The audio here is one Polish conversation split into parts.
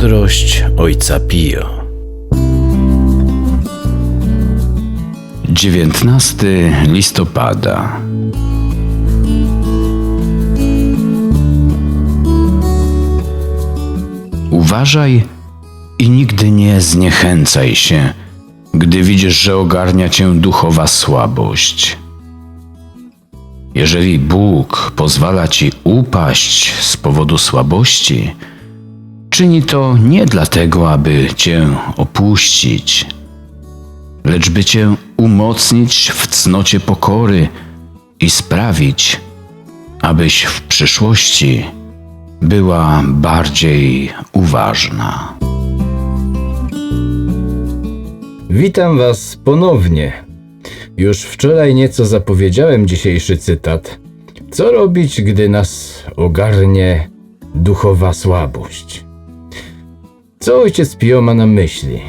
Mądrość Ojca Pio. 19 listopada. Uważaj i nigdy nie zniechęcaj się, gdy widzisz, że ogarnia cię duchowa słabość. Jeżeli Bóg pozwala ci upaść z powodu słabości, czyni to nie dlatego, aby cię opuścić, lecz by cię umocnić w cnocie pokory i sprawić, abyś w przyszłości była bardziej uważna. Witam Was ponownie. Już wczoraj nieco zapowiedziałem dzisiejszy cytat. Co robić, gdy nas ogarnie duchowa słabość? Co ojciec Pio ma na myśli?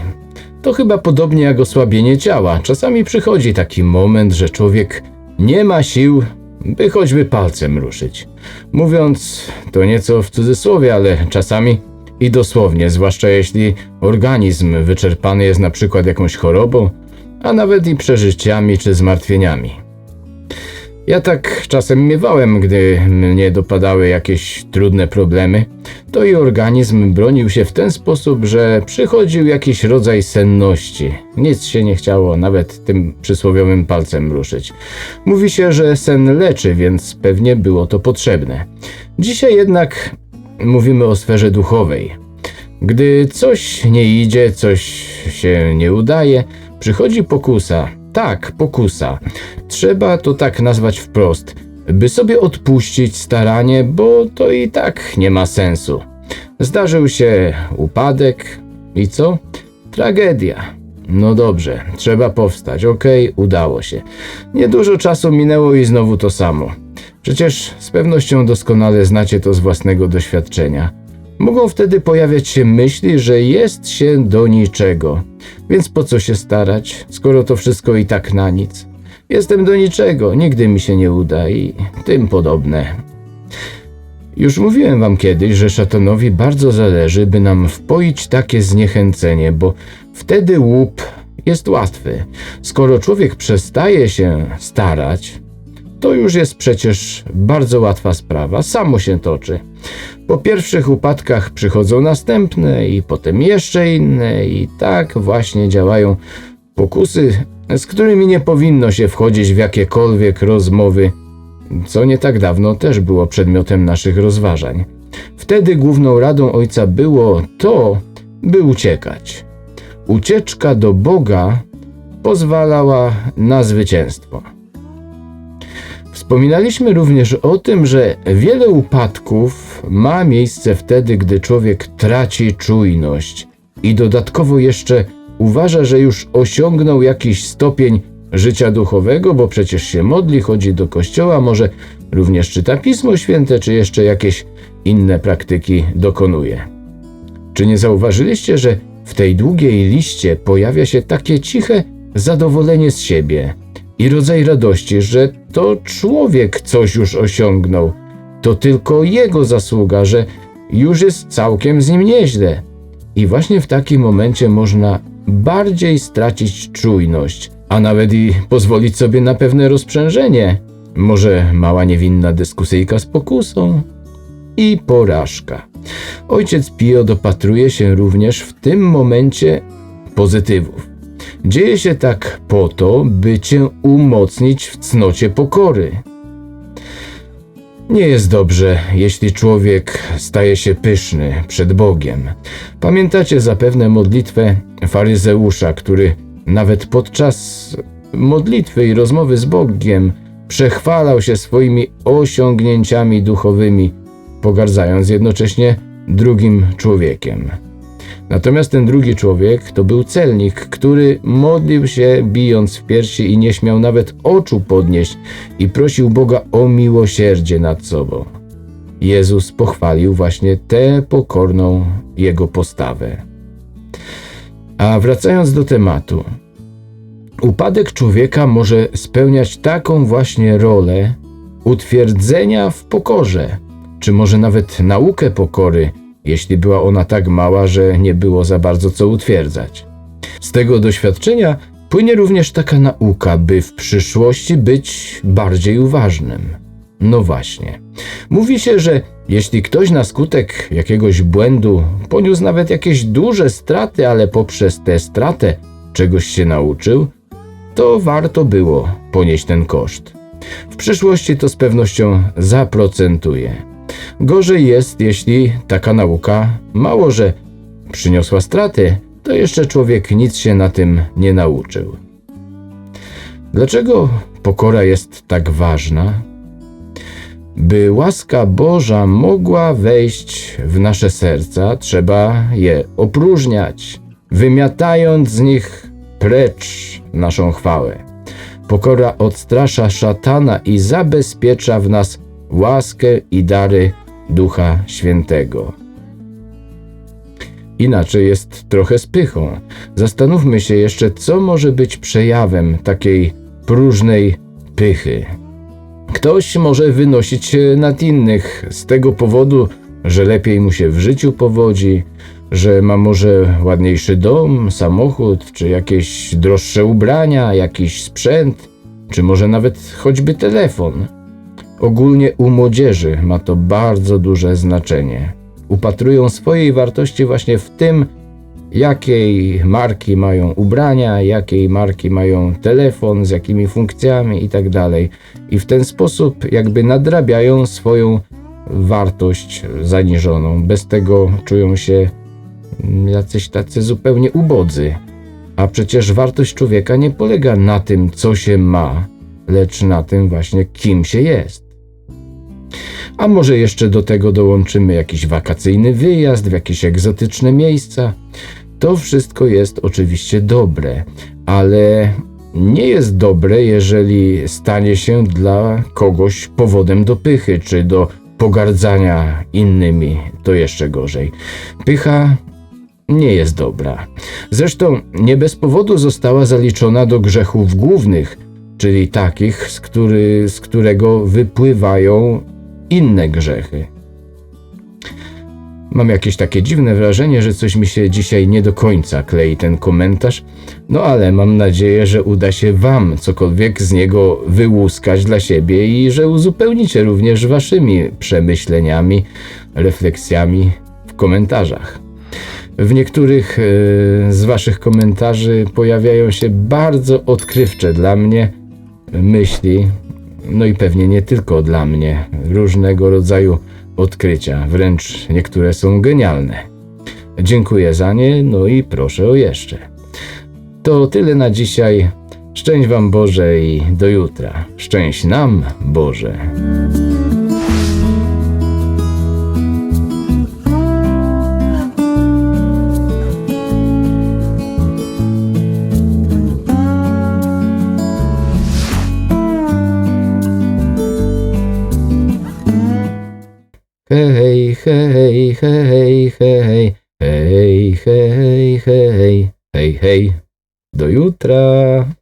To chyba podobnie jak osłabienie ciała. Czasami przychodzi taki moment, że człowiek nie ma sił, by choćby palcem ruszyć. Mówiąc to nieco w cudzysłowie, ale czasami i dosłownie, zwłaszcza jeśli organizm wyczerpany jest na przykład jakąś chorobą, a nawet i przeżyciami czy zmartwieniami. Ja tak czasem miewałem, gdy mnie dopadały jakieś trudne problemy, to i organizm bronił się w ten sposób, że przychodził jakiś rodzaj senności. Nic się nie chciało nawet tym przysłowiowym palcem ruszyć. Mówi się, że sen leczy, więc pewnie było to potrzebne. Dzisiaj jednak mówimy o sferze duchowej. Gdy coś nie idzie, coś się nie udaje, przychodzi pokusa. Tak, pokusa. Trzeba to tak nazwać wprost, by sobie odpuścić staranie, bo to i tak nie ma sensu. Zdarzył się upadek i co? Tragedia. No dobrze, trzeba powstać. Okej, udało się. Niedużo czasu minęło i znowu to samo. Przecież z pewnością doskonale znacie to z własnego doświadczenia. Mogą wtedy pojawiać się myśli, że jest się do niczego. Więc po co się starać, skoro to wszystko i tak na nic? Jestem do niczego, nigdy mi się nie uda i tym podobne. Już mówiłem wam kiedyś, że szatanowi bardzo zależy, by nam wpoić takie zniechęcenie, bo wtedy łup jest łatwy. Skoro człowiek przestaje się starać, to już jest przecież bardzo łatwa sprawa, samo się toczy. Po pierwszych upadkach przychodzą następne i potem jeszcze inne i tak właśnie działają pokusy, z którymi nie powinno się wchodzić w jakiekolwiek rozmowy, co nie tak dawno też było przedmiotem naszych rozważań. Wtedy główną radą ojca było to, by uciekać. Ucieczka do Boga pozwalała na zwycięstwo. Wspominaliśmy również o tym, że wiele upadków ma miejsce wtedy, gdy człowiek traci czujność i dodatkowo jeszcze uważa, że już osiągnął jakiś stopień życia duchowego, bo przecież się modli, chodzi do kościoła, może również czyta Pismo Święte, czy jeszcze jakieś inne praktyki dokonuje. Czy nie zauważyliście, że w tej długiej liście pojawia się takie ciche zadowolenie z siebie i rodzaj radości, że to człowiek coś już osiągnął, to tylko jego zasługa, że już jest całkiem z nim nieźle. I właśnie w takim momencie można bardziej stracić czujność, a nawet i pozwolić sobie na pewne rozprzężenie. Może mała niewinna dyskusyjka z pokusą i porażka. Ojciec Pio dopatruje się również w tym momencie pozytywów. Dzieje się tak po to, by cię umocnić w cnocie pokory. Nie jest dobrze, jeśli człowiek staje się pyszny przed Bogiem. Pamiętacie zapewne modlitwę faryzeusza, który nawet podczas modlitwy i rozmowy z Bogiem przechwalał się swoimi osiągnięciami duchowymi, pogardzając jednocześnie drugim człowiekiem. Natomiast ten drugi człowiek to był celnik, który modlił się bijąc w piersi i nie śmiał nawet oczu podnieść i prosił Boga o miłosierdzie nad sobą. Jezus pochwalił właśnie tę pokorną jego postawę. A wracając do tematu, upadek człowieka może spełniać taką właśnie rolę utwierdzenia w pokorze, czy może nawet naukę pokory jeśli była ona tak mała, że nie było za bardzo co utwierdzać. Z tego doświadczenia płynie również taka nauka, by w przyszłości być bardziej uważnym. No właśnie. Mówi się, że jeśli ktoś na skutek jakiegoś błędu poniósł nawet jakieś duże straty, ale poprzez tę stratę czegoś się nauczył, to warto było ponieść ten koszt. W przyszłości to z pewnością zaprocentuje. Gorzej jest, jeśli taka nauka mało, że przyniosła straty, to jeszcze człowiek nic się na tym nie nauczył. Dlaczego pokora jest tak ważna? By łaska Boża mogła wejść w nasze serca, trzeba je opróżniać, wymiatając z nich precz naszą chwałę. Pokora odstrasza szatana i zabezpiecza w nas łaskę i dary Ducha Świętego. Inaczej jest trochę z pychą. Zastanówmy się jeszcze, co może być przejawem takiej próżnej pychy. Ktoś może wynosić się nad innych z tego powodu, że lepiej mu się w życiu powodzi, że ma może ładniejszy dom, samochód, czy jakieś droższe ubrania, jakiś sprzęt, czy może nawet choćby telefon. Ogólnie u młodzieży ma to bardzo duże znaczenie. Upatrują swojej wartości właśnie w tym, jakiej marki mają ubrania, jakiej marki mają telefon, z jakimi funkcjami itd. I w ten sposób jakby nadrabiają swoją wartość zaniżoną. Bez tego czują się jacyś tacy zupełnie ubodzy. A przecież wartość człowieka nie polega na tym, co się ma, lecz na tym właśnie, kim się jest. A może jeszcze do tego dołączymy jakiś wakacyjny wyjazd w jakieś egzotyczne miejsca. To wszystko jest oczywiście dobre, ale nie jest dobre, jeżeli stanie się dla kogoś powodem do pychy czy do pogardzania innymi. To jeszcze gorzej. Pycha nie jest dobra. Zresztą nie bez powodu została zaliczona do grzechów głównych, czyli takich, z, który, z którego wypływają inne grzechy. Mam jakieś takie dziwne wrażenie, że coś mi się dzisiaj nie do końca klei ten komentarz, no ale mam nadzieję, że uda się Wam cokolwiek z niego wyłuskać dla siebie i że uzupełnicie również Waszymi przemyśleniami, refleksjami w komentarzach. W niektórych e, z Waszych komentarzy pojawiają się bardzo odkrywcze dla mnie myśli, no i pewnie nie tylko dla mnie, różnego rodzaju odkrycia, wręcz niektóre są genialne. Dziękuję za nie, no i proszę o jeszcze. To tyle na dzisiaj. Szczęść Wam Boże i do jutra. Szczęść nam Boże. Hej, hej, hej, hej, hej, hej, hej, hej. Do jutra.